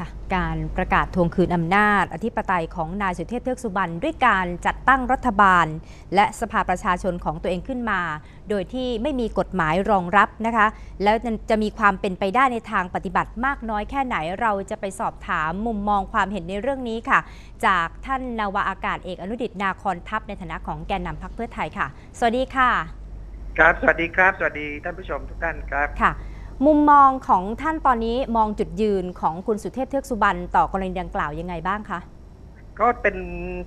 ค่ะการประกาศทวงคืนอำนาจ อธิปไตยของนายสุเทพเทือกสุบรรณด้วยการจัดตั้งรัฐบาล และสภาประชาชนของตัวเองขึ้นมา โดยที่ไม่มีกฎหมายรองรับนะคะ แล้วจะมีความเป็นไปได้ในทางปฏิบัติมากน้อยแค่ไหนเราจะไปสอบถามมุมมองความเห็นในเรื่องนี้ค่ะ จากท่านนาวาอากาศเอกอนุดิตนาคอนทัพในฐานะของแกนนำพรรคเพื่อไทยค่ะ สวัสดีค่ะ ครับสวัสดีครับ สวัสดีท่านผู้ชมทุกท่านครับค่ะ มุมมองของท่านตอนนี้มองจุดยืนของคุณสุเทพเทือกสุบรรณต่อกรณีดังกล่าวยังไงบ้างคะ ก็เป็น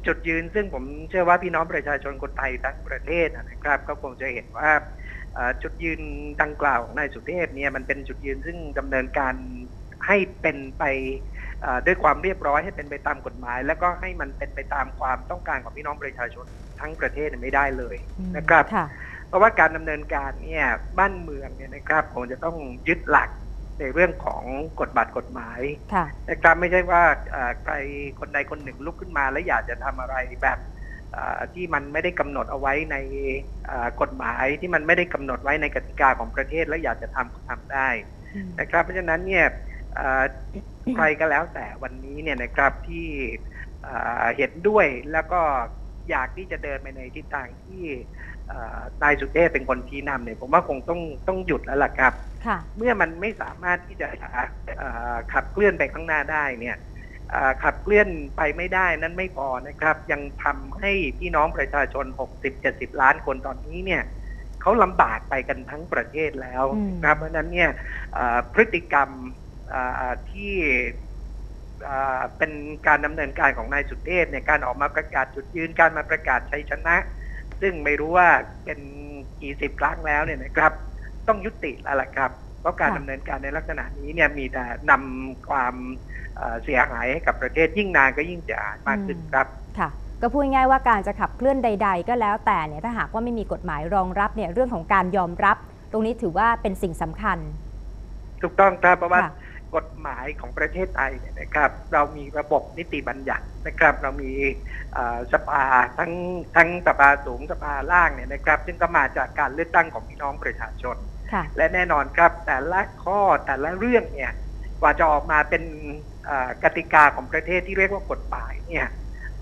จุดยืนซึ่งผมเชื่อว่าพี่น้องประชาชนคนไทยทั้งประเทศนะครับ ก็คงจะเห็นว่าเอ่อจุดยืนดังกล่าวของนายสุเทพเนี่ยมันเป็นจุดยืนซึ่งดำเนินการให้เป็นไปเอ่อด้วยความเรียบร้อยให้เป็นไปตามกฎหมาย แล้วก็ให้มันเป็นไปตามความต้องการของพี่น้องประชาชนทั้งประเทศเนี่ยไม่ได้เลยนะครับค่ะเพ ราะว่าการดำเนินการเนี่ยบ้านเมืองเนี่ยนะครับคงจะต้องยึดหลักในเรื่องของกฎบัตรกฎหมายค่ะนะครับไม่ใช่ว่าเอ่อใครคนใดคนหนึ่งลุกขึ้นมา แล้วอยากจะทำอะไรแบบเอ่อที่มันไม่ได้กำหนดเอาไว้ในเอ่อกฎหมายที่มันไม่ได้กำหนดไว้ในกติกาของประเทศแล้วอยากจะทำก็ทำได้นะครับ เพราะฉะนั้นเนี่ยเอ่อใครก็แล้วแต่วันนี้เนี่ยนะครับที่เอ่อเห็นด้วยแล้วก็ อยากที่จะเดินไปในทิศทางที่เอ่อนายสุเทพเป็นคนชี้นำเนี่ยผมว่าคงต้องต้องหยุดแล้วล่ะครับค่ะเมื่อมันไม่สามารถที่จะเอ่อขับเคลื่อนไปข้างหน้าได้เนี่ยเอ่อขับเคลื่อนไปไม่ได้นั้นไม่พอนะครับ ยังทำให้พี่น้องประชาชน 60-70 ล้านคนตอนนี้เนี่ยเขาลำบากไปกันทั้งประเทศแล้วอืมนะครับเพราะฉะนั้นเนี่ยเอ่อพฤติกรรมเอ่อที่ เอ่อเป็นการดำเนินการของนายสุเทพเนี่ยการออกมาประกาศจุดยืนการมาประกาศชัยชนะ ซึ่งไม่รู้ว่าเป็นกี่สิบครั้งแล้วเนี่ยนะครับ ต้องยุติแล้วล่ะครับ เพราะการค่ะดำเนินการในลักษณะนี้เนี่ยมีแต่นำความเอ่อเสียหายให้กับประเทศยิ่งนานก็ยิ่งเสียหายมากขึ้นครับค่ะก็พูดง่ายๆว่าการจะขับเคลื่อนใด ๆ ก็แล้วแต่เนี่ยถ้าหากว่าไม่มีกฎหมายรองรับเนี่ยเรื่องของการยอมรับ ตรงนี้ถือว่าเป็นสิ่งสำคัญ ถูกต้องครับเพราะว่าค่ะ กฎหมายของประเทศไทยเนี่ยนะครับ เรามีระบบนิติบัญญัตินะครับ เรามีเอ่อสภาทั้งทั้งสภาสูงสภาล่างเนี่ยนะครับ ซึ่งก็มาจากการเลือกตั้งของพี่น้องประชาชนค่ะและแน่นอนครับแต่ละข้อแต่ละเรื่องเนี่ยกว่าจะออกมาเป็นเอ่อกติกาของประเทศที่เรียกว่ากฎหมายเนี่ย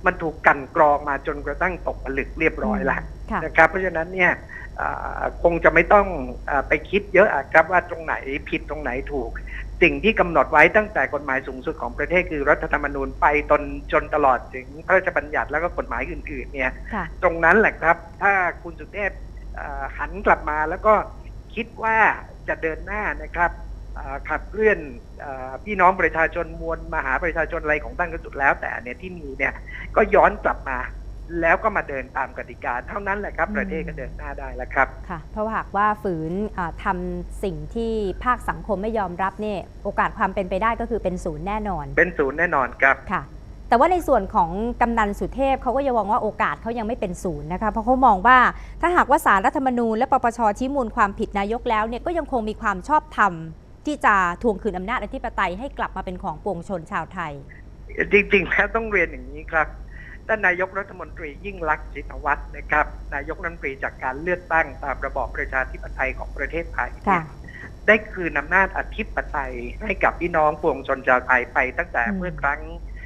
มันถูกกลันกรองมาจนกระทั่งตกผลึกเรียบร้อยแล้วค่ะนะครับ เพราะฉะนั้นเนี่ยเอ่อคงจะไม่ต้องเออไปคิดเยอะอะครับว่าตรงไหนผิดตรงไหนถูก สิ่งที่กำหนดไว้ตั้งแต่กฎหมายสูงสุดของประเทศคือรัฐธรรมนูญไปจนจนตลอดถึงพระราชบัญญัติแล้วก็กฎหมายอื่นๆเนี่ยค่ะตรงนั้นแหละครับ ถ้าคุณสุเทพเอ่อหันกลับมาแล้วก็คิดว่าจะเดินหน้านะครับเอ่อขับเคลื่อนเออพี่น้องประชาชนมวลมหาประชาชนอะไรของท่านก็สุดแล้วแต่เนี่ยที่มีเนี่ยก็ย้อนกลับมา แล้วก็มาเดินตามกติกาเท่านั้นแหละครับอืมประเทศก็เดินหน้าได้แล้วครับค่ะ เพราะว่าหากว่าฝืนอ่าทำาสิ่งที่ภาคสังคมไม่ยอมรับเนี่ยโอกาสความเป็นไปได้ก็คือเป็นศูนย์แน่นอน เป็นศูนย์แน่นอนครับค่ะแต่ว่าในส่วนของกำนันสุเทพเขาก็ยังมองว่าโอกาสเขายังไม่เป็นศูนย์นะคะเพราะเขามองว่าถ้าหากว่าสารรัฐธรรมนูญและปปชชี้มูลความผิดนายกแล้วเนี่ยก็ยังคงมีความชอบธรรมที่จะทวงคืนอำนาจอธิปไตยให้กลับมาเป็นของปวงชนชาวไทย จริงๆแล้วต้องเรียนอย่างนี้ครับ ท่านนายกรัฐมนตรียิ่งลักษณ์ชินวัตรนะครับ นายกรัฐมนตรีจากการเลือกตั้งตามระบอบประชาธิปไตยของประเทศไทยเนี่ค่ะยได้คืนอำนาจอธิปไตยให้กับพี่น้องปวงชนชาวไทยไปตั้งแต่อืมเมื่อครั้ง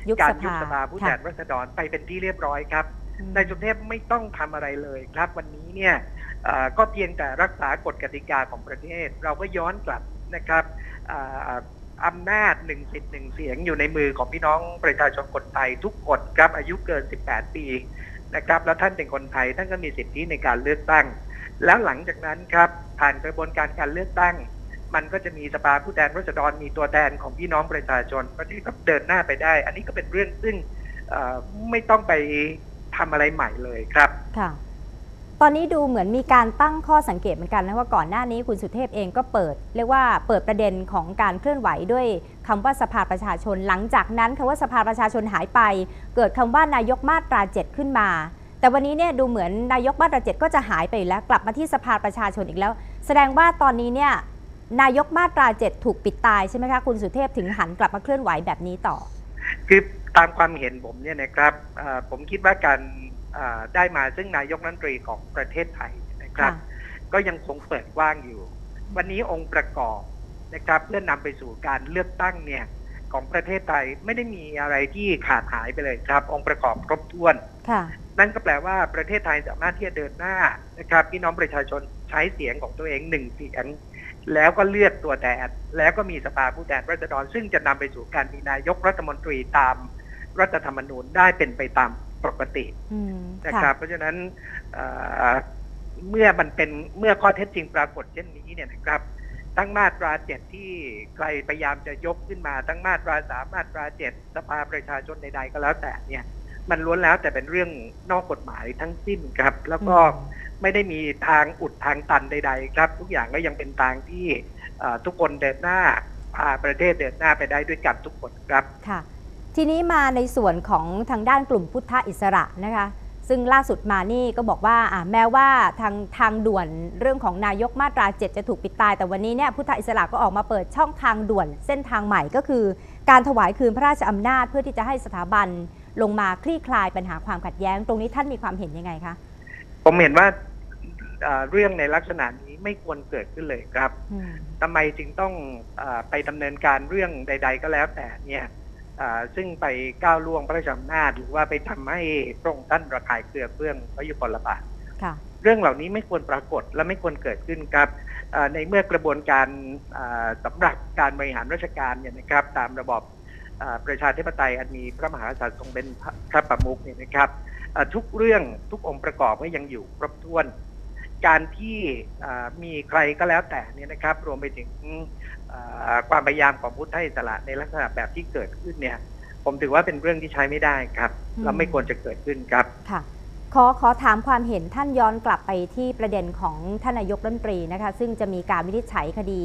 ยุบการสยุบภาสภาผู้แทนค่ะราษฎรไปเป็นที่เรียบร้อยครับอืมนายสุเทพไม่ต้องทำอะไรเลยครับ วันนี้เนี่ยเอ่อก็เพียงแต่รักษากฎกติกาของประเทศ เราก็ย้อนกลับนะครับเอำนาจหนึ่งสิทธิ์หนึ่งเสียงอยู่ในมือของพี่น้องประชาชนคนไทยทุกคนครับอายุเกิน 18 ปีนะครับ แล้วท่านเป็นคนไทยท่านก็มีสิทธิในการเลือกตั้ง แล้วหลังจากนั้นครับผ่านกระบวนการการเลือกตั้ง มันก็จะมีสภาผู้แทนราษฎรมีตัวแทนของพี่น้องประชาชนประเทศก็เดินหน้าไปได้ อันนี้ก็เป็นเรื่องซึ่งไม่ต้องไปทำอะไรใหม่เลยครับค่ะ ตอนนี้ดูเหมือนมีการตั้งข้อสังเกตเหมือนกันนะว่าก่อนหน้านี้คุณสุเทพเองก็เปิด เรียกว่าเปิดประเด็นของการเคลื่อนไหวด้วยคำว่าสภาประชาชน หลังจากนั้นคำว่าสภาประชาชนหายไป เกิดคำว่านายกมาตราเจ็ดขึ้นมา แต่วันนี้เนี่ยดูเหมือนนายกมาตราเจ็ดก็จะหายไปแล้ว กลับมาที่สภาประชาชนอีกแล้ว แสดงว่าตอนนี้เนี่ยนายกมาตราเจ็ดถูกปิดตายใช่ไหมคะคุณสุเทพถึงหันกลับมาเคลื่อนไหวแบบนี้ต่อคือตามความเห็นผมเนี่ยนะครับผมคิดว่าการ ได้มาซึ่งนายกรัฐมนตรีของประเทศไทยนะครับค่ะก็ยังคงเปิดกว้างอยู่ วันนี้องค์ประกอบนะครับเพื่อนำไปสู่การเลือกตั้งเนี่ยของประเทศไทยไม่ได้มีอะไรที่ขาดหายไปเลยครับ องค์ประกอบครบถ้วนค่ะนั่นก็แปลว่าประเทศไทยสามารถที่จะเดินหน้านะครับพี่น้องประชาชนใช้เสียงของตัวเองหนึ่งเสียงแล้วก็เลือกตัวแทนแล้วก็มีสภาผู้แทนราษฎรซึ่งจะนำไปสู่การมีนายกรัฐมนตรีตามรัฐธรรมนูญได้เป็นไปตาม ปกติอืมนะค่ะครับเพราะฉะนั้นเอ่อเมื่อมันเป็นเมื่อข้อเท็จจริงปรากฏเช่นนี้เนี่ยนะครับ ทั้งมาตราเจ็ดที่ใครพยายามจะยกขึ้นมาทั้งมาตราสามมาตราเจ็ดสภาประชาชนใดๆก็แล้วแต่เนี่ย มันล้วนแล้วแต่เป็นเรื่องนอกกฎหมายทั้งสิ้นครับ แล้วก็อืมไม่ได้มีทางอุดทางตันใด ๆ ครับ ทุกอย่างก็ยังเป็นทางที่เอ่อทุกคนเดินหน้าพาประเทศเดินหน้าไปได้ด้วยกันทุกคนครับค่ะ ทีนี้มาในส่วนของทางด้านกลุ่มพุทธอิสระนะคะ ซึ่งล่าสุดมานี่ก็บอกว่าอ่าแม้ว่าทางทางด่วนเรื่องของนายกมาตรา 7 จะถูกปิดตาย แต่วันนี้เนี่ยพุทธอิสระก็ออกมาเปิดช่องทางด่วนเส้นทางใหม่ก็คือ การถวายคืนพระราชอำนาจเพื่อที่จะให้สถาบันลงมาคลี่คลายปัญหาความขัดแย้ง ตรงนี้ท่านมีความเห็นยังไงคะผมเห็นว่าเอ่อเรื่องในลักษณะนี้ไม่ควรเกิดขึ้นเลยครับอืมทำไมจึงต้องเออไปดำเนินการเรื่องใด ๆ ก็แล้วแต่เนี่ยเอ่อ ซึ่งไปก้าวล่วงพระราชอำนาจหรือว่าไปทำให้พระองค์ท่านระคายเคืองเรื่องพระยุคลบาทค่ะเรื่องเหล่านี้ไม่ควรปรากฏและไม่ควรเกิดขึ้นครับเอ่อในเมื่อกระบวนการเอ่อสำหรับการบริหารราชการเนี่ยนะครับ ตามระบอบเอ่อประชาธิปไตยอันมีพระมหากษัตริย์ทรงเป็นพระประมุขเนี่ยนะครับเอ่อทุกเรื่องทุกองค์ประกอบก็ยังอยู่ครบถ้วน การที่เอ่อมีใครก็แล้วแต่เนี่ยนะครับ รวมไปถึงเอ่อความพยายามของพุทธอิสระในลักษณะแบบที่เกิดขึ้นเนี่ย ผมถือว่าเป็นเรื่องที่ใช้ไม่ได้ครับอืมและไม่ควรจะเกิดขึ้นครับค่ะขอขอถามความเห็นท่านย้อนกลับไปที่ประเด็นของท่านนายกรัฐมนตรีนะคะ ซึ่งจะมีการวินิจฉัยคดี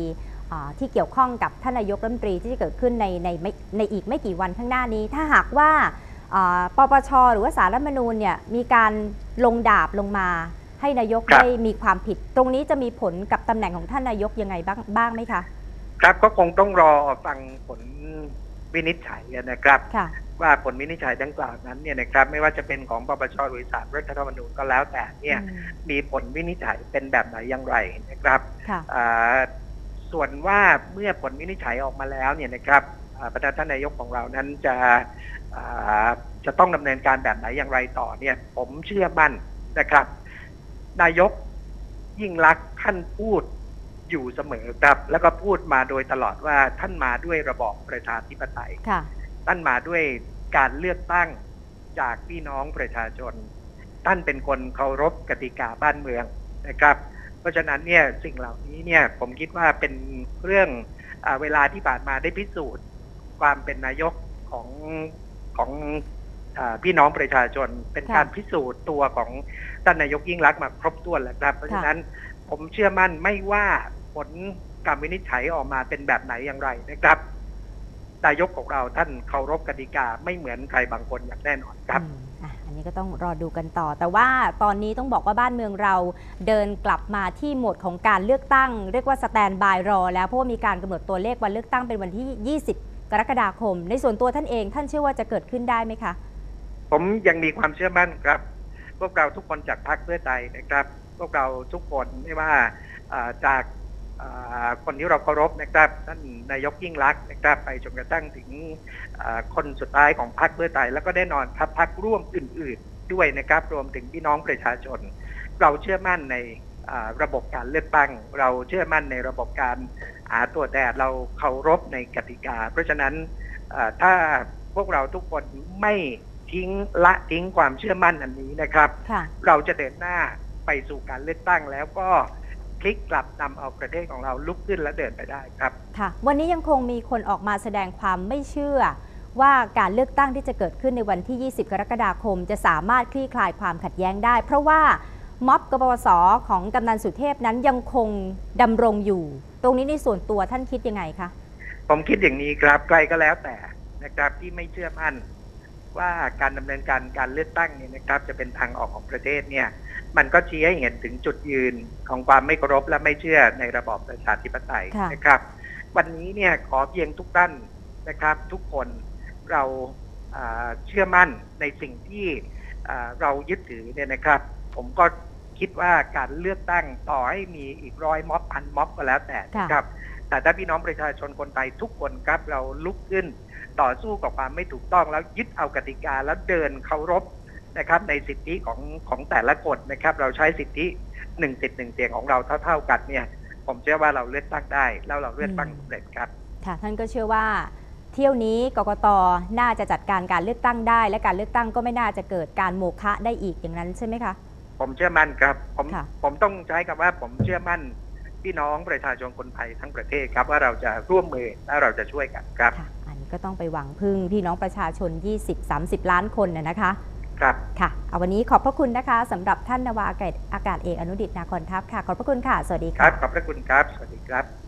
อ่าที่เกี่ยวข้องกับท่านนายกรัฐมนตรีที่จะเกิดขึ้นในในไม่ในอีกไม่กี่วันข้างหน้านี้ ถ้าหากว่าอ่าปปชหรือว่าสารรัฐธรรมนูญเนี่ยมีการลงดาบลงมา ให้นายกครับ ได้มีความผิด ตรงนี้จะมีผลกับตำแหน่งของท่านนายกยังไงบ้างบ้างไหมคะ ครับก็คงต้องรอฟังผลวินิจฉัยนะครับ ค่ะ ว่าผลวินิจฉัยดังกล่าวนั้นเนี่ยนะครับไม่ว่าจะเป็นของปปชหรือศาลรัฐธรรมนูญก็แล้วแต่เนี่ย อืมมีผลวินิจฉัยเป็นแบบไหนอย่างไรนะครับค่ะ อ่าส่วนว่าเมื่อผลวินิจฉัยออกมาแล้วเนี่ยนะครับอ่าประธานท่านนายกของเรานั้นจะอ่าจะต้องดำเนินการแบบไหนอย่างไรต่อเนี่ย ผมเชื่อมั่นนะครับ นายกยิ่งรักษณ์ท่านพูดอยู่เสมอครับ แล้วก็พูดมาโดยตลอดว่าท่านมาด้วยระบอบประชาธิปไตยค่ะ ท่านมาด้วยการเลือกตั้งจากพี่น้องประชาชน ท่านเป็นคนเคารพกติกาบ้านเมืองนะครับ เพราะฉะนั้นเนี่ยสิ่งเหล่านี้เนี่ยผมคิดว่าเป็นเรื่องอาเวลาที่ผ่านมาได้พิสูจน์ ความเป็นนายกของของอา พี่น้องประชาชนเป็นการพิสูจน์ตัวของท่านนายกยิ่งรักมาครบถ้วนแล้วครับ เพราะฉะนั้นผมเชื่อมั่นไม่ว่าผลการวินิจฉัยออกมาเป็นแบบไหนอย่างไรนะครับนายกของเราท่านเคารพกติกาไม่เหมือนใครบางคนอย่างแน่นอนครับอันนี้ก็ต้องรอดูกันต่อ แต่ว่าตอนนี้ต้องบอกว่าบ้านเมืองเราเดินกลับมาที่โหมดของการเลือกตั้ง เรียกว่าสแตนบายรอ แล้วเพราะว่ามีการกำหนดตัวเลขวันเลือกตั้งเป็นวันที่ 20 กรกฎาคม ในส่วนตัวท่านเอง ท่านเชื่อว่าจะเกิดขึ้นได้ไหมคะ ผมยังมีความเชื่อมั่นครับ พวกเราทุกคนจากพรรคเพื่อไทยนะครับ พวกเราทุกคนไม่ว่าจากคนที่เราเคารพนะครับท่านนายกยิ่งรักษณ์นะครับ ไปจนกระทั่งถึงคนสุดท้ายของพรรคเพื่อไทย แล้วก็แน่นอนครับพรรคร่วมอื่น ๆ ด้วยนะครับ รวมถึงพี่น้องประชาชน เราเชื่อมั่นในระบบการเลือกตั้ง เราเชื่อมั่นในระบบการหาตัวแทนเราเคารพในกติกา เพราะฉะนั้นถ้าพวกเราทุกคนไม่ ทิ้งละทิ้งความเชื่อมั่นอันนี้นะครับ ค่ะ เราจะเดินหน้าไปสู่การเลือกตั้งแล้วก็พลิกกลับนำเอาประเทศของเราลุกขึ้นและเดินไปได้ครับ ค่ะ วันนี้ยังคงมีคนออกมาแสดงความไม่เชื่อ ว่าการเลือกตั้งที่จะเกิดขึ้นในวันที่ 20 กรกฎาคม จะสามารถคลี่คลายความขัดแย้งได้ เพราะว่าม็อบกบวสของกำนันสุเทพนั้นยังคงดำรงอยู่ ตรงนี้ในส่วนตัวท่านคิดยังไงคะ ผมคิดอย่างนี้ครับใครก็แล้วแต่นะครับที่ไม่เชื่อมั่น ว่าการดำเนินการการเลือกตั้งเนี่ยนะครับจะเป็นทางออกของประเทศเนี่ยมันก็ชี้ให้เห็นถึงจุดยืนของความไม่เคารพและไม่เชื่อในระบอบประชาธิปไตยค่ะนะครับ วันนี้เนี่ยขอเพียงทุกท่านนะครับ ทุกคนเราอ่าเชื่อมั่นในสิ่งที่อ่าเรายึดถือเนี่ยนะครับ ผมก็คิดว่าการเลือกตั้งต่อให้มีอีกร้อยม็อบพันม็อบก็แล้วแต่นะครับ แต่ถ้าพี่น้องประชาชนคนไทยทุกคนครับเราลุกขึ้น ต่อสู้กับความไม่ถูกต้องแล้วยึดเอากติกาแล้วเดินเคารพนะครับในสิทธิของของแต่ละคนนะครับ เราใช้สิทธิหนึ่งสิทธิ์หนึ่งเสียงของเราเท่า ๆกันเนี่ย ผมเชื่อว่าเราเลือกตั้งได้ แล้วเราเลือกตั้งอืมสำเร็จครับค่ะท่านก็เชื่อว่าเที่ยวนี้กกตน่าจะจัดการการเลือกตั้งได้ และการเลือกตั้งก็ไม่น่าจะเกิดการโมฆะได้อีกอย่างนั้นใช่ไหมคะผมเชื่อมั่นครับผมค่ะผมต้องใช้คำว่าผมเชื่อมั่นพี่น้องประชาชนคนไทยทั้งประเทศครับว่าเราจะร่วมมือและเราจะช่วยกันครับค่ะอันนี้ ก็ต้องไปหวังพึ่งพี่น้องประชาชน 20-30 ล้านคนนะนะคะครับค่ะเอาวันนี้ขอบพระคุณนะคะสำหรับท่านนาวาอากาศอากาศเอกอนุดิตนาคอนทัพค่ะ ขอบพระคุณค่ะ สวัสดีคค่ะรับ ขอบพระคุณครับ สวัสดีครับ